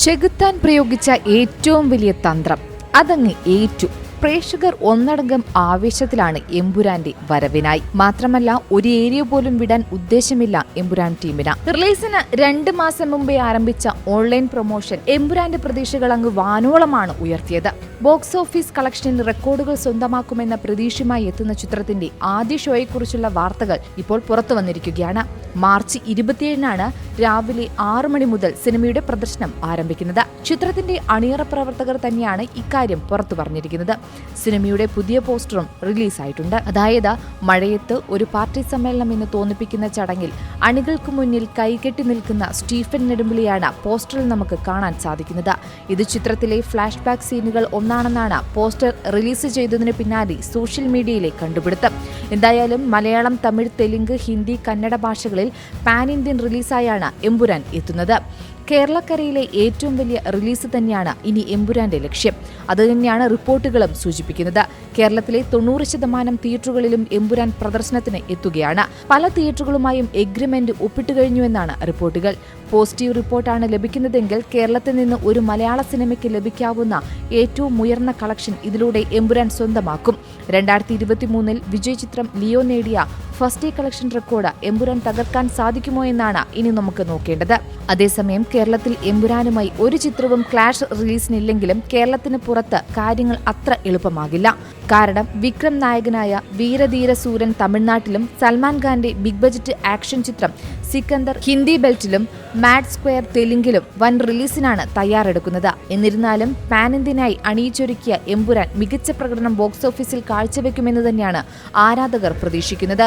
ചെകുത്താൻ പ്രയോഗിച്ച ഏറ്റവും വലിയ തന്ത്രം. അതങ്ങ് ഏറ്റു. പ്രേക്ഷകർ ഒന്നടങ്കം ആവേശത്തിലാണ് എമ്പുരാന്റെ വരവിനായി. മാത്രമല്ല ഒരു ഏരിയ പോലും വിടാൻ ഉദ്ദേശമില്ല എമ്പുരാൻ ടീമിന്. റിലീസിന് രണ്ട് മാസം മുമ്പേ ആരംഭിച്ച ഓൺലൈൻ പ്രൊമോഷൻ എമ്പുരാന്റെ പ്രതീക്ഷകൾ അങ്ങ് വാനോളമാണ് ഉയർത്തിയത്. ബോക്സ് ഓഫീസ് കളക്ഷനിൽ റെക്കോർഡുകൾ സ്വന്തമാക്കുമെന്ന പ്രതീക്ഷയുമായി എത്തുന്ന ചിത്രത്തിന്റെ ആദ്യ ഷോയെക്കുറിച്ചുള്ള വാർത്തകൾ ഇപ്പോൾ പുറത്തു വന്നിരിക്കുകയാണ്. മാർച്ച് ഇരുപത്തിയേഴിനാണ് രാവിലെ ആറ് മണി മുതൽ സിനിമയുടെ പ്രദർശനം ആരംഭിക്കുന്നത്. ചിത്രത്തിന്റെ അണിയറ പ്രവർത്തകർ തന്നെയാണ് ഇക്കാര്യം പുറത്തു പറഞ്ഞിരിക്കുന്നത്. സിനിമയുടെ പുതിയ പോസ്റ്ററും റിലീസായിട്ടുണ്ട്. അതായത് മഴയത്ത് ഒരു പാർട്ടി സമ്മേളനം എന്ന് തോന്നിപ്പിക്കുന്ന ചടങ്ങിൽ അണികൾക്ക് മുന്നിൽ കൈകെട്ടി നിൽക്കുന്ന സ്റ്റീഫൻ നെടുമ്പിളിയാണ് പോസ്റ്ററിൽ നമുക്ക് കാണാൻ സാധിക്കുന്നത്. ഇത് ചിത്രത്തിലെ ഫ്ലാഷ് ബാക്ക് സീനുകൾ ഒന്നാണെന്നാണ് പോസ്റ്റർ റിലീസ് ചെയ്തതിന് പിന്നാലെ സോഷ്യൽ മീഡിയയിലെ കണ്ടുപിടുത്തം. എന്തായാലും മലയാളം തമിഴ് തെലുങ്ക് ഹിന്ദി കന്നഡ ഭാഷകളിൽ പാൻ ഇന്ത്യൻ റിലീസായാണ് എമ്പുരാൻ എത്തുന്നത്. കേരളക്കരയിലെ ഏറ്റവും വലിയ റിലീസ് തന്നെയാണ് ഇനി എമ്പുരാന്റെ ലക്ഷ്യം. അതുതന്നെയാണ് റിപ്പോർട്ടുകളും സൂചിപ്പിക്കുന്നത്. കേരളത്തിലെ തൊണ്ണൂറ് ശതമാനം തിയേറ്ററുകളിലും എമ്പുരാൻ പ്രദർശനത്തിന് എത്തുകയാണ്. പല തിയേറ്ററുകളുമായും എഗ്രിമെന്റ് ഒപ്പിട്ട് കഴിഞ്ഞുവെന്നാണ് റിപ്പോർട്ടുകൾ. പോസിറ്റീവ് റിപ്പോർട്ടാണ് ലഭിക്കുന്നതെങ്കിൽ കേരളത്തിൽ നിന്ന് ഒരു മലയാള സിനിമയ്ക്ക് ലഭിക്കാവുന്ന ഏറ്റവും ഉയർന്ന കളക്ഷൻ ഇതിലൂടെ എമ്പുരാൻ സ്വന്തമാക്കും. രണ്ടായിരത്തി ഇരുപത്തിമൂന്നിൽ വിജയ് ചിത്രം ലിയോ നേടിയ first day collection record Empuraan തകർക്കാൻ സാധിക്കുമോ എന്നാണ് ഇനി നമുക്ക് നോക്കേണ്ടത്. അതേസമയം കേരളത്തിൽ എമ്പുരാനുമായി ഒരു ചിത്രവും ക്ലാഷ് റിലീസിനില്ലെങ്കിലും കേരളത്തിന് പുറത്ത് കാര്യങ്ങൾ അത്ര എളുപ്പമാകില്ല. കാരണം വിക്രം നായകനായ വീരധീര സൂരൻ തമിഴ്നാട്ടിലും സൽമാൻ ഖാന്റെ ബിഗ് ബജറ്റ് ആക്ഷൻ ചിത്രം സിക്കന്ദർ ഹിന്ദി ബെൽറ്റിലും മാഡ് സ്ക്വയർ തെലുങ്കിലും വൻ റിലീസിനാണ് തയ്യാറെടുക്കുന്നത്. എന്നിരുന്നാലും പാൻ ഇന്ത്യനായി അണിയിച്ചൊരുക്കിയ എമ്പുരാൻ മികച്ച പ്രകടനം ബോക്സ് ഓഫീസിൽ കാഴ്ചവെക്കുമെന്ന് തന്നെയാണ് ആരാധകർ പ്രതീക്ഷിക്കുന്നത്.